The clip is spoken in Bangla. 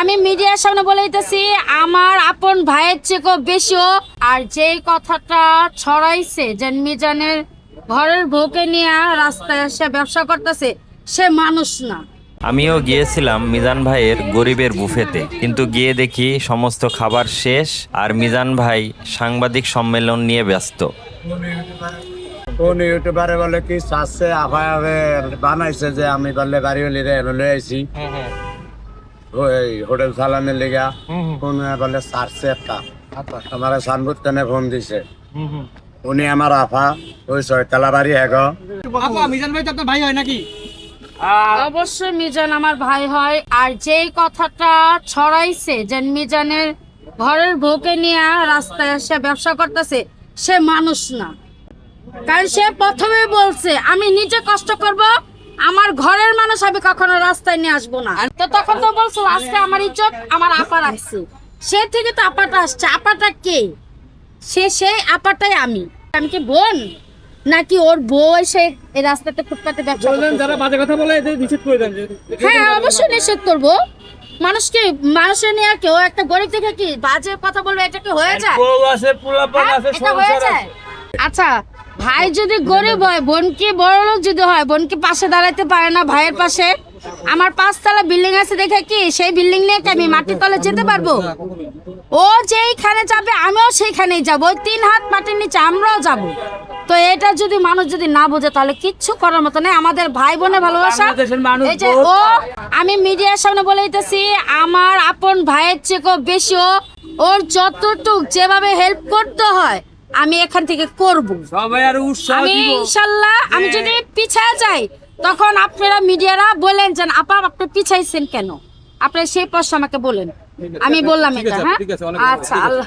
আমি মিডিয়ার সামনে বলে দিতেছি আমার আপন ভাইয়ের চেয়েও বেশিও। আর যেই কথাটা ছড়াইছে যে মিজানের ঘরের বউকে নিয়ে রাস্তায় এসে ব্যবসা করতেছে সে মানুষ না। আমিও গিয়েছিলাম মিজান ভাইয়ের গরিবের বুফেতে কিন্তু গিয়ে দেখি সমস্ত খাবার শেষ আর মিজান ভাই সাংবাদিক সম্মেলন নিয়ে ব্যস্ত। কোন ইউটিউবারে বলে কি চাচ্ছে আভাবে বানাইছে যে আমি বললে বাড়ি হলি রে আইছি ওই হোটেল চালানের লিগা কোন বলে চাচ্ছে একটা আমার সানবুত তেনে ফোন দিছে। উনি আমার আফা ওই ছয়তলা বাড়ি এগো আপা মিজান ভাই তো আপনার ভাই হয় নাকি? অবশ্যই মিজান আমার ভাই হয় আর যেই কথাটা ছড়াইছে যে মিজানের ঘরের বউকে নিয়ে রাস্তায় এসে ব্যবসা করতেছে সে মানুষ না। কারণ সে প্রথমে বলছে আমি নিজে কষ্ট করব আমার ঘরের মানুষ আমি কখনো রাস্তায় নিয়ে আসব না। তো তখন তো বলছো আজকে আমার ইজ্জত আমার আপা রাখছে। সে থেকে তো আপাটা আসছে। আপাটা কে? সে সেই আপাটাই আমি। আমি কি বোন? নাকি ওর বউ এসে এই রাস্তাতে ফুটপাতে ব্যবসা যারা বাজে কথা বলে এদের নিষেধ করে দেন হ্যাঁ অবশ্যই নিষেধ করব। মানুষকে মানুষের নিয়ে কেউ একটা গরিব থেকে কি বাজে কথা বলবে? এটা কি হয়ে যায়? আছে পোলাপান? এটা হয়ে যায়। আচ্ছা ভাই যদি গরিব হয় বোন কি বড় লোক যদি হয় বোন কি পাশে দাঁড়াতে পারে না ভাইয়ের পাশে আমার পাঁচতলা বিল্ডিং আছে দেখে কি সেই বিল্ডিং নিয়ে কি আমি মাটির তলে যেতে পারব? ও যেইখানে যাবে আমিও সেইখানেই যাব। ওই তিন হাত মাটির নিচে আমরাও যাব। তো এটা যদি মানুষ যদি না বোঝে তাহলে কিচ্ছু করার মতো নেই। আমাদের ভাই বোনের ভালোবাসা। এই যে ও আমি মিডিয়ার সামনে বলে দিতেছি আমার আপন ভাইয়ের চেয়েও বেশিও ওর যতটুক যেভাবে হেল্প করতে হয় আমি এখান থেকে করব। সবাই আর উৎসাহ আমি ইনশাআল্লাহ ইনশাল্লাহ আমি যদি পিছায় যাই তখন আপনারা মিডিয়ারা বলেন যে আপা আপনি পিছাইছেন কেন? আপনারা সেই প্রশ্ন আমাকে বলেন। আমি বললাম এটা হ্যাঁ? আচ্ছা আল্লাহ।